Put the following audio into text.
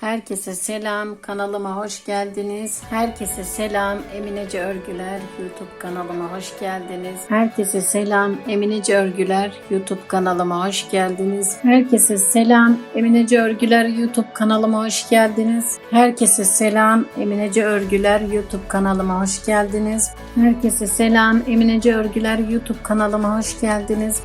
Herkese selam, kanalıma hoş geldiniz. Herkese selam, Eminece Örgüler YouTube kanalıma hoş geldiniz. Herkese selam, Eminece Örgüler YouTube kanalıma hoş geldiniz. Herkese selam, Eminece Örgüler YouTube kanalıma hoş geldiniz. Herkese selam, Eminece Örgüler YouTube kanalıma hoş geldiniz. Herkese selam, Eminece Örgüler YouTube kanalıma hoş geldiniz.